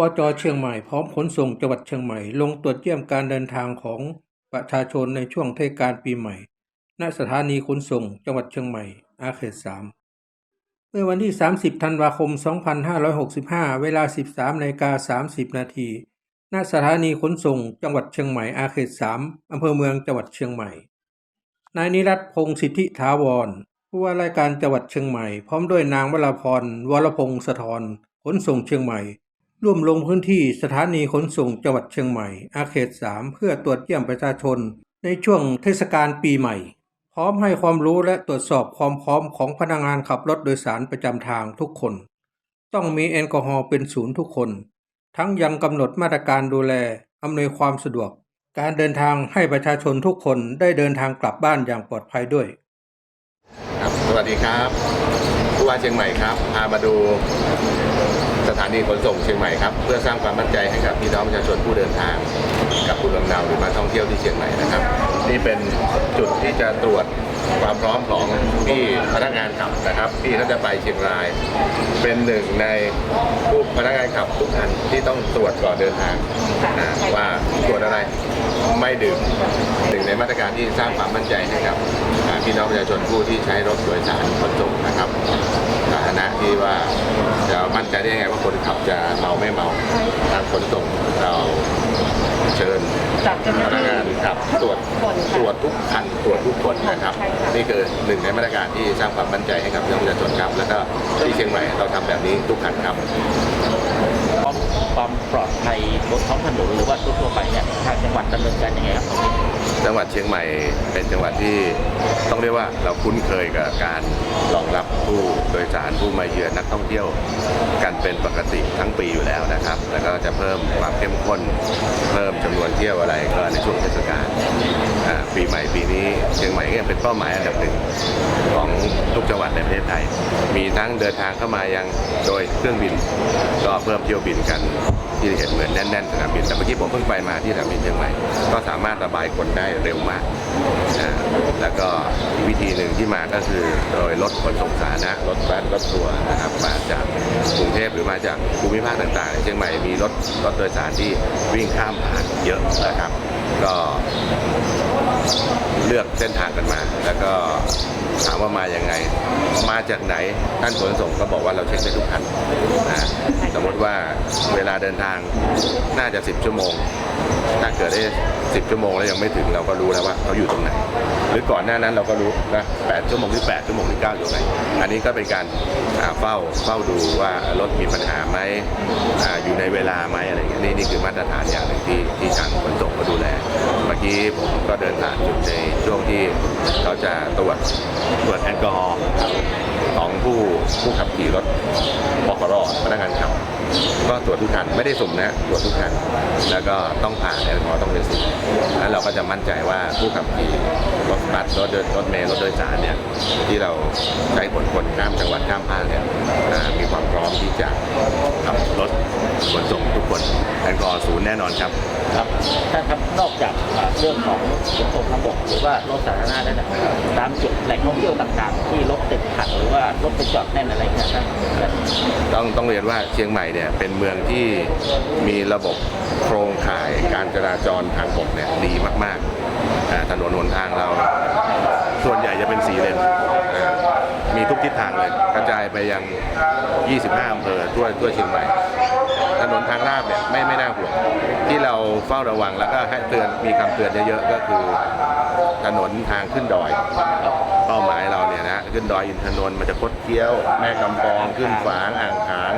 วจเชียงใหม่พร้อมขนส่งจังหวัดเชียงใหม่ ลงตรวจเยี่ยมการเดินทางของประชาชนในช่วงเทศกาลปีใหม่ ณ สถานีขนส่งจังหวัดเชียงใหม่ อาเขต3เมื่อวันที่ 30 ธันวาคม 2565 เวลา 13นาฬิกา30 นาที ณ สถานีขนส่งจังหวัดเชียงใหม่ อาเขต3อำเภอเมืองจังหวัดเชียงใหม่ นายนิรัตพงษ์สิทธิถาวร ผู้ว่าราชการจังหวัดเชียงใหม่ พร้อมด้วยนางวราพร วรพงษ์สะทรขนส่งเชียงใหม่ ร่วมลงพื้นที่สถานีขนส่งจังหวัดเชียงใหม่ อาเขต 3 เพื่อตรวจเยี่ยมประชาชน ในช่วงเทศกาลปีใหม่ พร้อมให้ความรู้และตรวจสอบความพร้อมของพนักงานขับรถโดยสารประจำทางทุกคน ต้องมีแอลกอฮอล์เป็นศูนย์ทุกคน ทั้งยังกำหนดมาตรการดูแลอำนวยความสะดวก การเดินทางให้ประชาชนทุกคนได้เดินทางกลับบ้านอย่างปลอดภัยด้วยครับสวัสดีครับผู้ว่าเชียงใหม่ครับพามาดู สถานีขนส่งเชียงใหม่ครับเพื่อสร้างความมั่นใจให้กับพี่น้องประชาชนผู้เดินทาง กับผู้ลำเนาหรือมาท่องเที่ยวที่เชียงใหม่นะครับ นี่เป็นจุดที่จะตรวจความพร้อมของพี่พนักงานขับนะครับที่เขาจะไปเชียงราย เป็นหนึ่งในผู้พนักงานขับทุกท่านที่ต้องตรวจก่อนเดินทางนะว่าตรวจอะไรไม่ดื่มหนึ่งในมาตรการที่สร้างความมั่นใจให้กับพี่น้องประชาชนผู้ที่ใช้รถโดยสารขนส่งนะครับะที่ว่าจะมั่นใจได้ยังไงว่าคนขับจะเมาไม่เมาทางขนส่งเรา จากเจ้าหพน้านักที่ งานขับตรวจคนค่ะตรวจทุกคันตรวจทุกคนนะครับ ใช่ค่ะ นี่คือหนึ่งในมาตรการที่สร้างความมั่นใจให้กับพี่น้องประชาชนครับ แล้วก็ที่เชียงใหม่เราทำแบบนี้ทุกคันครับ ความความปลอดภัยบนท้องถนนหรือว่าทั่วๆไปเนี่ยทางจังหวัดดำเนินการยังไงครับตรงนี้จังหวัดเชียงใหม่เป็นจังหวัดที่ต้องเรียกว่าเราคุ้นเคยกับการรองรับผู้โดยสารผู้มาเยือนนักท่องเที่ยวกันเป็นปกติทั้งปีอยู่แล้วนะครับ แล้วก็จะเพิ่มความเข้มข้น เพิ่มจำนวนเที่ยวอะไรก็ในช่วงเทศกาลปีใหม่ปีนี้เชียงใหม่ก็ยังเป็นเป้าหมายอันดับหนึ่งของทุกจังหวัดในประเทศไทย มีทั้งเดินทางเข้ามายังโดยเครื่องบินก็เพิ่มเที่ยวบินกัน ที่เห็นเหมือนแน่นๆสนามบินแต่เมื่อกี้ผมเพิ่งไปมาที่สนามบินเชียงใหม่ก็สามารถระบายคนได้เร็วมากแล้วก็อีกวิธีหนึ่งที่มาก็คือโดยรถขนส่งสาธารณะรถบัสรถทัวร์นะครับมาจากกรุงเทพหรือมาจากภูมิภาคต่างๆเชียงใหม่มีรถรถโดยสารที่วิ่งข้ามผ่านเยอะนะครับ ก็เลือกเส้นทางกันมา แล้วก็ถามว่ามาอย่างไง มาจากไหนท่านขนส่งก็บอกว่าเราเช็คได้ทุกคันนะสมมติว่าเว ลาเดินทางน่าจะ 10 ชั่วโมง ถ้าเกิดได้ 10 ชั่วโมงแล้วยังไม่ถึงเราก็รู้แล้วว่าเขาอยู่ตรงไหน หรือก่อนหน้านั้นเราก็รู้นะ 8 ชั่วโมงที่ 8 ชั่วโมงที่ 9 อยู่ไหน อันนี้ก็เป็นการเฝ้าเฝ้าดูว่ารถมีปัญหาไหมออยู่ในเวลาไหมอะไรอย่างเงี้ยนี่นี่คือมาตรฐานอย่างหนึ่งที่ที่ทางขนส่งก็ดูแล เมื่อกี้ผมก็เดินผ่านจุดในช่วงที่เขาจะตรวจตรวจแอลกอฮอล์ ของผู้ผู้ขับขี่รถบขรพนักงานขับ ก็ตรวจทุกคันไม่ได้สุ่มนะตรวจทุกคันแล้วก็ต้องผ่านแอลกอฮอล์ต้องเป็นสิบแล้วเราก็จะมั่นใจว่าผู้ขับขี่รถบัสรถเดินรถเมล์รถโดยสารเนี่ยที่เราใช้ขนคนข้ามจังหวัดข้ามภาคเนี่ยมีความพร้อมที่จะขับรถขนส่งทุกคนแอลกอฮอล์ศูนย์แน่นอนครับครับท่านครับนอกจากเรื่องของขนส่งทางบกหรือว่ารถสาธารณะแล้วนี่ยตามจุดแหล่งท่องเที่ยวต่างๆ ที่รถติดขัดหรือว่ารถไปจอดแน่นอะไรเงี้ยท่านต้องต้องเรียนว่าเชียงใหม่เนี่ยเป็นเมืองที่มีระบบโครงข่ายการจราจรทางบกเนี่ยดีมากๆถนนหนทางเรา ส่วนใหญ่จะเป็นสีเลนอ่ามีทุกทิศทางเลยกระจายไปยัง 25อำเภอทั่วทั่วเชียงใหม่ ถนนทางราบเนี่ยไม่ไม่น่าห่วงที่เราเฝ้าระวังแล้วก็ให้เตือนมีคำเตือนเยอะๆก็คือถนนทางขึ้นดอยเป้าหมายเราเนี่ยนะขึ้นดอยอินทนนท์มันจะคดเคี้ยว แม่กำปองขึ้นฝางอ่างขาง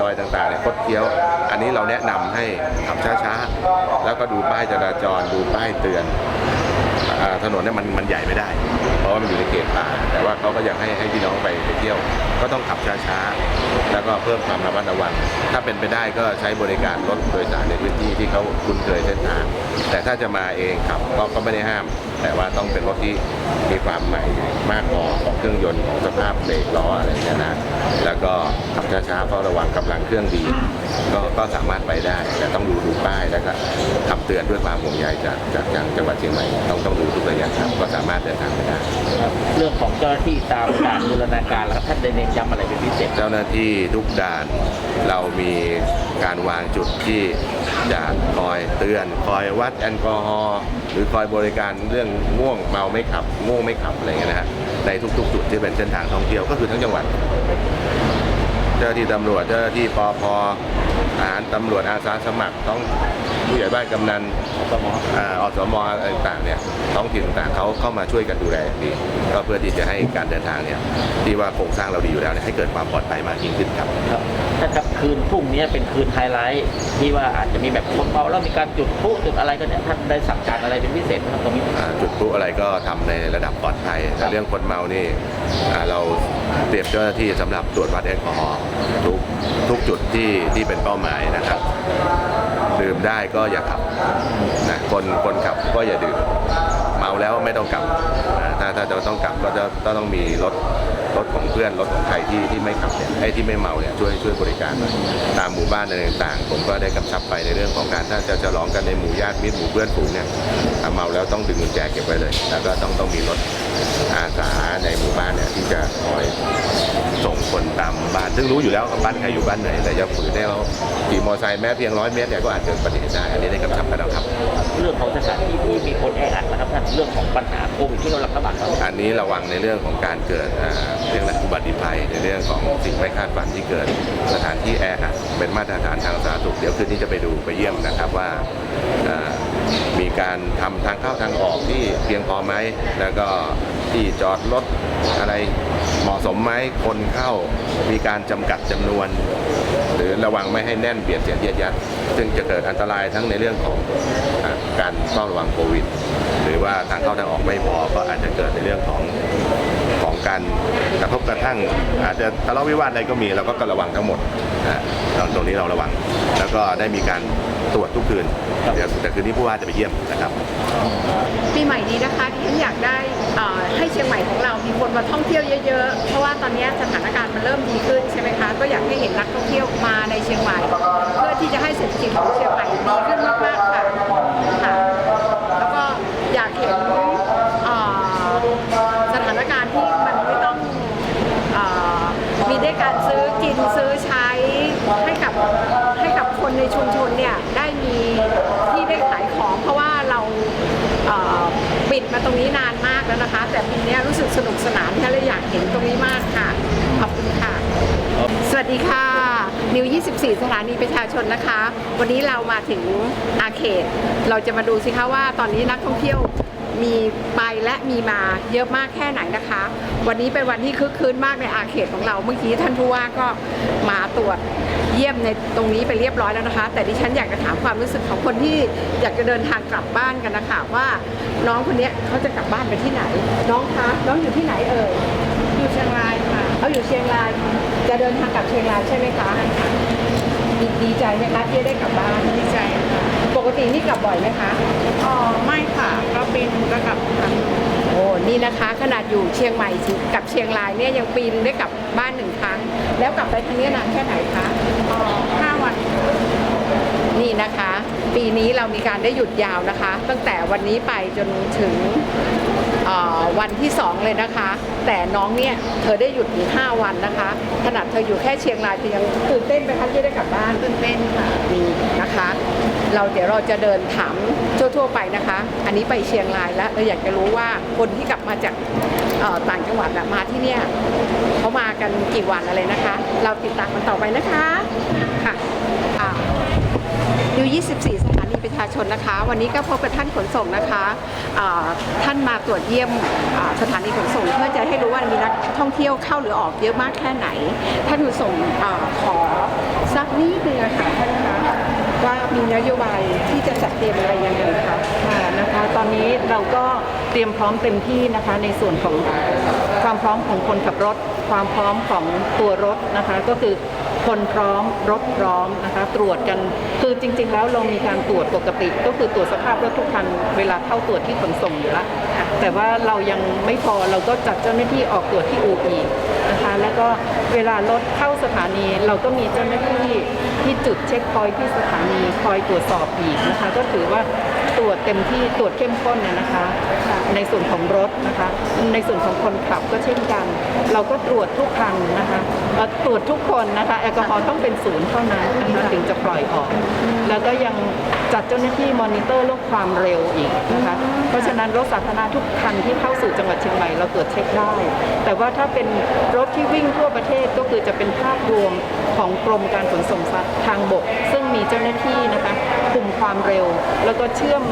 ดอยต่างๆเนี่ยคดเคี้ยว อันนี้เราแนะนำให้ขับช้าๆ แล้วก็ดูป้ายจราจรดูป้ายเตือน ถนนเนี่ยมันมันใหญ่ไม่ได้ เพราะว่ามันอยู่ในเขตป่าแต่ว่าเขาก็อยากให้ให้พี่น้องไปไปเที่ยว ก็ต้องขับช้าๆ แล้วก็เพิ่มความระมัดระวัง ถ้าเป็นไปได้ก็ใช้บริการรถโดยสารในพื้นที่ที่เขาคุ้นเคยเส้นทาง แต่ถ้าจะมาเองขับก็ก็ไม่ได้ห้าม แต่ว่าต้องเป็นรถที่มีความใหม่มากพอของเครื่องยนต์ของสภาพเบรกล้ออะไรอย่างเงี้ยนะแล้วก็ขับช้าๆเฝ้าระวังกำลังเครื่องดี ก็ก็สามารถไปได้แต่ต้องดูดูป้ายแล้วก็ คำเตือนด้วยความห่วงใยจากจากจากจังหวัดเชียงใหม่ต้องต้องต้องดูทุกระยะครับก็สามารถเดินทางไปได้ครับเรื่องของเจ้าหน้าที่ตามการบูรณาการแล้วครับท่านได้เน้นย้ำอะไรเป็นพิเศษเจ้าหน้าที่ทุกด่านเรามีการวางจุดที่จะคอยเตือนคอยวัดแอลกอฮอล์หรือคอยบริการเรื่องง่วงเมาไม่ขับง่วงไม่ขับอะไรเงี้ยนะฮะในทุกๆ จุดที่เป็นเส้นทางท่องเที่ยวก็คือทั้งจังหวัด เจ้าหน้าที่ตำรวจเจ้าหน้าที่ปอพ ทหารตำรวจอาสาสมัครต้องผู้ใหญ่บ้านกำนันสมอ่าอสมอะไรต่างๆเนี่ยท้องถิ่นต่างๆเขาเข้ามาช่วยกันดูแลอย่างดีก็เพื่อที่จะให้การเดินทางเนี่ยที่ว่าโครงสร้างเราดีอยู่แล้วเนี่ยให้เกิดความปลอดภัยมากยิ่งขึ้นครับครับท่านครับคืนพรุ่งนี้เป็นคืนไฮไลท์ที่ว่าอาจจะมีแบบคนเมาแล้วมีการจุดพลุจุดอะไรกันเนี่ยท่านได้สั่งการอะไรเป็นพิเศษไหมครับตรงนี้ อ่าจุดพลุอะไรก็ทำในระดับปลอดภัยแต่เรื่องคนเมานี่อ่าเราเตรียมเจ้าหน้าที่สำหรับตรวจวัดแอลกอฮอล์ทุกทุกจุดที่ที่เป็นเป้าหมายนะครับ ดื่มได้ก็อย่าขับนะคนคนขับก็อย่าดื่มเมาแล้วไม่ต้องกลับนะถ้าถ้าจะต้องกลับก็จะก็ต้องมีรถ รถของเพื่อนรถของใครที่ที่ไม่ขับเนี่ยไอ้ที่ไม่เมาเนี่ยช่วยช่วยบริการหน่อยตามหมู่บ้านอะไรต่างๆ ผมก็ได้กำชับไปในเรื่องของการถ้าจะฉลองกันในหมู่ญาติมิตรหมู่เพื่อนฝูงเนี่ยถ้าเมาแล้วต้องดึงกุญแจเก็บไว้เลย แล้วก็ต้องต้องมีรถ อาสาในหมู่บ้านเนี่ยที่จะคอยส่งคนตามบ้าน ซึ่งรู้อยู่แล้วกับบ้านใครอยู่บ้านไหนแต่จะฝืนให้เราขี่มอเตอร์ไซค์แม้เพียงร้อยเมตรเนี่ยก็อาจเกิดอุบัติเหตุได้อันนี้ได้กำชับไปแล้วครับเรื่องของสถานที่ที่มีคนแออัดนะครับท่านเรื่องของปัญหาโควิดที่เราระบาดครับอันนี้ระวังในเรื่องของการเกิดอ่าเรื่องอุ บัติภัยในเรื่องของสิ่งไม่คาดฝันที่เกิดสถานที่แออัดเป็นมาตรฐานทางสาธารณสุขเดี๋ยวคืนนี้จะไปดูไปเยี่ยมนะครับว่ามีการทำทางเข้าทางออกที่เพียงพอไหมแล้วก็ที่จอดรถอะไรเหมาะสมไหมคนเข้ามีการจำกัดจำนวน หรือระวังไม่ให้แน่นเบียดเสียดเยียดยัดซึ่งจะเกิดอันตรายทั้งในเรื่องของอการเฝ้าระวังโควิด หรือว่าทางเข้าทางออกไม่พอก็อาจจะเกิดในเรื่องของ การกระทบกระทั่ง อาจจะทะเลาะวิวาทอะไรก็มีเราก็ระวังทั้งหมดนะเราตรงนี้เราระวัง แล้วก็ได้มีการตรวจทุกคืนเดี๋ยวแต่คืนนี้ผู้ว่าจะไปเยี่ยมนะครับปีใหม่นี้นะคะที่ฉันอยากได้เอ่อให้เชียงใหม่ของเรามีคนมาท่องเที่ยวเยอะๆ เพราะว่าตอนนี้สถานการณ์มันเริ่มดีขึ้นใช่ไหมคะ ก็อยากให้เห็นนักท่องเที่ยวมาในเชียงใหม่ เพื่อที่จะให้เศรษฐกิจของเชียงใหม่ดีขึ้นมากๆค่ะค่ะ แล้วก็อยากเห็นเอ่อสถานการณ์ที่มันไม่ต้องเอ่อมีได้การซื้อกินซื้อใช้ให้กับให้กับคนในชุมชนเนี่ยได้มีที่ได้ขายของ เพราะว่าเราเอ่อปิดมาตรงนี้นานมากแล้วนะคะ แต่ปีเนี้ยรู้ สึกสนุกสนานค่ะเลยอยากเห็นตรงนี้มากค่ะ ขอบคุณค่ะ สวัสดีค่ะ นิว 24 สถานีประชาชนนะคะ วันนี้เรามาถึงอาเขต เราจะมาดูสิคะว่าตอนนี้นักท่องเที่ยว มีไปและมีมาเยอะมากแค่ไหนนะคะ วันนี้เป็นวันที่คึกคืนมากในอาเขตของเราเมื่อกี้ท่านผู้ว่าก็มาตรวจเยี่ยมในตรงนี้ไปเรียบร้อยแล้วนะคะ แต่ดิฉันอยากจะถามความรู้สึกของคนที่อยากจะเดินทางกลับบ้านกันนะคะว่าน้องคนเนี้ยเขาจะกลับบ้านไปที่ไหน น้องคะน้องอยู่ที่ไหนเอ่ยอยู่เชียงรายค่ะเขาอยู่เชียงราย จะเดินทางกลับเชียงรายใช่ไหมคะดีดีใจไหมคะที่ได้กลับบ้านดีใจค่ะป กตินี่กลับบ่อยไหมคะ อ๋อไม่ค่ะ ก็ปีหนึงก็กลับครั้งหนึ่งโอ้ นี่นะคะขนาดอยู่เชียงใหม่ถึงกับเชียงรายเนี่ยยังปีนึงได้กลับบ้านหนึ่งครั้ง แล้วกลับไปทางนี้นานแค่ไหนคะ อ๋อห้าวัน นี่นะคะ ปีนี้เรามีการได้หยุดยาวนะคะ ตั้งแต่วันนี้ไปจนถึงเอ่อวันที่ 2 เลยนะคะ แต่น้องเนี่ย เธอได้หยุดถึง5วันนะคะ ขนาดเธออยู่แค่เชียงรายเธอยังตื่นเต้นไหมคะที่ได้กลับบ้านตื่นเต้นค่ะนี่นะคะ เราเดี๋ยวเราจะเดินถามทั่วๆไปนะคะ อันนี้ไปเชียงรายแล้วเราอยากจะรู้ว่าคนที่กลับมาจากเอ่อต่างจังหวัดอะมาที่เนี่ยเขามากันกี่วันอะไรนะคะ เราติดตามกันต่อไปนะคะค่ะ อ่านิว24 สถานีประชาชนนะคะ วันนี้ก็พบกับท่านขนส่งนะคะอ่าท่านมาตรวจเยี่ยมสถานีขนส่ง เพื่อจะให้รู้ว่ามีนักท่องเที่ยวเข้าหรือออกเยอะมากแค่ไหน ท่านขนส่งอขอสักนิดนึงอค่ะท่านคะว่ามีนโยบายที่จะจัดเตรียมอะไรยังไงคะค่ะนะคะ ตอนนี้เราก็เตรียมพร้อมเต็มที่นะคะในส่วนของความพร้อมของคนขับรถ ความพร้อมของตัวรถนะคะ ก็คือ คนพร้อมรถพร้อมนะคะตรวจกันคือจริง ๆ แล้วเรามีการตรวจปกติ ก็คือตรวจสภาพรถทุกคันเวลาเข้าตรวจที่ขนส่งอยู่แล้วแต่ว่าเรายังไม่พอเราก็จัดเจ้าหน้าที่ออกตรวจที่อู่อีก แล้วก็เวลารถเข้าสถานี เราก็มีเจ้าหน้าที่ที่จุดเช็คพอยที่สถานีคอยตรวจสอบอีกนะคะ ก็ถือว่าตรวจเต็มที่ตรวจเข้มข้นเนี่ยนะคะ ในส่วนของรถนะคะ ในส่วนของคนขับก็เช่นกัน เราก็ตรวจทุกคันนะคะตรวจทุกคนนะคะแอลกอฮอล์ต้องเป็นศูนย์เท่านั้นนะคะถึงจะปล่อยออก แล้วก็ยังจัดเจ้าหน้าที่มอนิเตอร์เรื่องความเร็วอีกนะคะ เพราะฉะนั้นรถสาธารณะทุกคันที่เข้าสู่จังหวัดเชียงใหม่เราตรวจเช็คได้ แต่ว่าถ้าเป็นรถที่วิ่งทั่วประเทศก็คือจะเป็นภาพรวมของกรมการขนส่งทางบก ซึ่งมีเจ้าหน้าที่นะคะคุมความเร็ว แล้วก็เชื่อม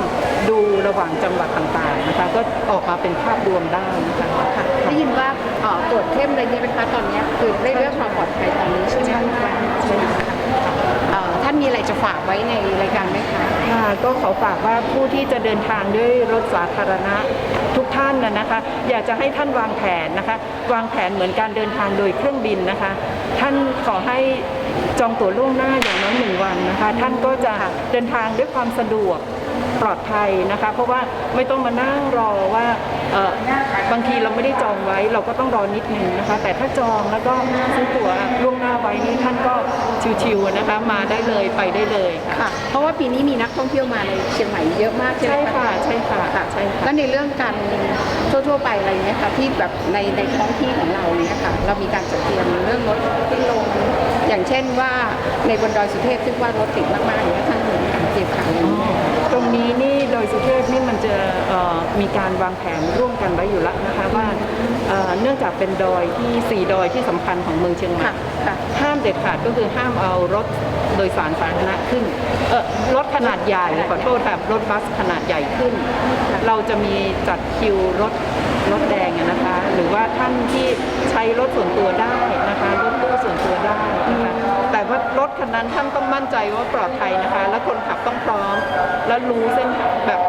ดูระหว่างจังหวัดต่างๆนะคะก็ออกมาเป็นภาพรวมได้นะคะค่ะได้ยินว่าเอ่อตรวจเข้มเลยนี่เป็นคะตอนเนี้ยคือในเรื่องความปลอดภัยตอนนี้ใช่ไหมคะใช่ไหมคะเอ่อท่านมีอะไรจะฝากไว้ในรายการไหมคะค่ะ ก็ขอฝากว่าผู้ที่จะเดินทางด้วยรถสาธารณะทุกท่านนะนะคะ อยากจะให้ท่านวางแผนนะคะ วางแผนเหมือนการเดินทางโดยเครื่องบินนะคะ ท่านขอให้จองตั๋วล่วงหน้าอย่างน้อยหนึ่งวันนะคะ ท่านก็จะเดินทางด้วยความสะดวกปลอดภัยนะคะ เพราะว่าไม่ต้องมานั่งรอว่าเออบางทีเราไม่ได้จองไว้ เราก็ต้องรอนิดนึงนะคะ แต่ถ้าจองแล้วก็ซื้อตั๋วล่วงหน้าไว้นี่ ชิวๆนะคะมาได้เลยไปได้เลยค่ะ ค่ะ เพราะว่าปีนี้มีนักท่องเที่ยวมาในเชียงใหม่เยอะมากใช่ไหมใช่ค่ะใช่ค่ะค่ะใช่ค่ะ แล้วในเรื่องการทั่วๆไปอะไรเงี้ยค่ะที่แบบในในท้องที่ของเราเนี่ยค่ะเรามีการจัดเตรียมเรื่องรถขึ้นลง อย่างเช่นว่าในบนดอยสุเทพซึ่งว่ารถติดมากๆอย่างเงี้ยท่านมีการเตรียมการอะไรไหม ตรงนี้นี่โดยสุเทพนี่มันจะเอ่อมีการวางแผนร่วมกันไว้อยู่แล้วนะคะว่าเอ่อเนื่องจากเป็นดอยที่สี่ดอยที่สำคัญของเมืองเชียงใหม่ค่ะค่ะห้ามเด็ดขาดก็คือห้ามเอารถโดยสารสาธารณะขึ้นเออรถขนาดใหญ่ขอโทษค่ะรถบัสขนาดใหญ่ขึ้น เราจะมีจัดคิวรถรถแดงอะนะคะ หรือว่าท่านที่ใช้รถส่วนตัวได้นะคะรถตู้ส่วนตัวได้นะคะแต่ ว่ารถคันนั้นท่านต้องมั่นใจว่าปลอดภัยนะคะ และคนขับต้องพร้อม และรู้เส้นแบบ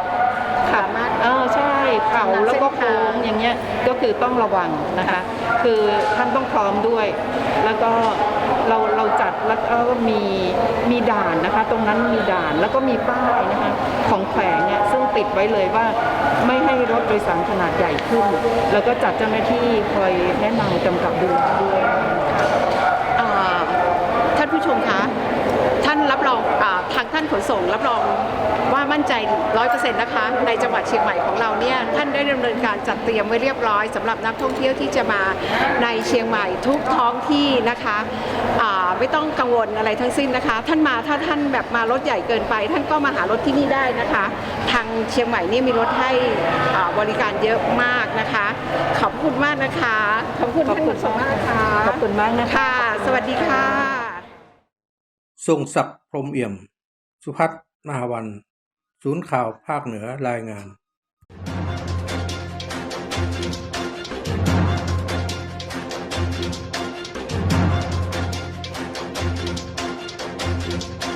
ขับเออใช่เขาแล้วก็โค้งอย่างเงี้ยก็คือต้องระวังนะคะ คือท่านต้องพร้อมด้วย แล้วก็เราเราจัดแล้วก็มีมีด่านนะคะ ตรงนั้นมีด่านแล้วก็มีป้ายนะคะ ของแขวงเนี่ยซึ่งติดไว้เลยว่าไม่ให้รถโดยสารขนาดใหญ่ขึ้น แล้วก็จัดเจ้าหน้าที่คอยแนะนำกำกับดูแลด้วย อ่าท่านผู้ชมคะ ท่านรับรองอาทางท่านขนส่งรับรองว่ามั่นใจร้อยเปอร์เซ็นต์นะคะ ในจังหวัดเชียงใหม่ของเราเนี่ยท่านได้ดำเนินการจัดเตรียมไว้เรียบร้อยสำหรับนักท่องเที่ยวที่จะมาในเชียงใหม่ทุกท้องที่นะคะอ่าไม่ต้องกังวลอะไรทั้งสิ้นนะคะ ท่านมาถ้าท่านแบบมารถใหญ่เกินไป ท่านก็มาหารถที่นี่ได้นะคะ ทางเชียงใหม่นี่มีรถให้อ่าบริการเยอะมากนะคะ ขอบคุณมากนะคะขอบคุณท่านขนส่งมากค่ะขอบคุณมากนะคะค่ะสวัสดีค่ะทรงศักดิ์พรหมเอี่ยม สุพัฒนาวัน ศูนย์ข่าวภาคเหนือรายงาน